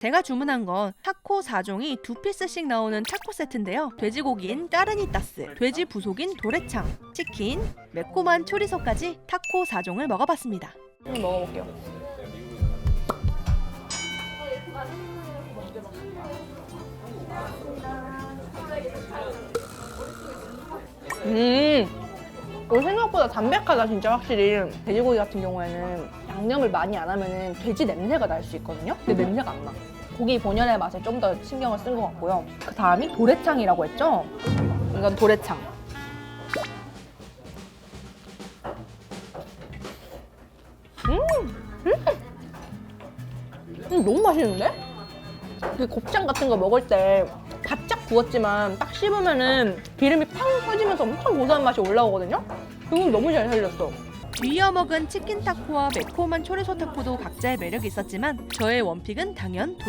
제가 주문한 건 타코 4종이 두 피스씩 나오는 타코 세트인데요. 돼지고기인 까르니따스, 돼지 부속인 도레창, 치킨, 매콤한 초리소까지 타코 4종을 먹어봤습니다. 한번 먹어볼게요. 음, 이거 생각보다 담백하다 진짜 확실히. 돼지고기 같은 경우에는 양념을 많이 안 하면은 돼지 냄새가 날 수 있거든요. 근데 냄새가 안 나. 고기 본연의 맛에 좀 더 신경을 쓴 것 같고요. 그 다음이 도래창이라고 했죠? 이건 도래창. 음, 너무 맛있는데? 그 곱창 같은 거 먹을 때 구웠지만 딱 씹으면은 기름이 팡 터지면서 엄청 고소한 맛이 올라오거든요? 그건 너무 잘 살렸어. 뒤이어 먹은 치킨 타코와 매콤한 초리소 타코도 각자의 매력이 있었지만 저의 원픽은 당연 도레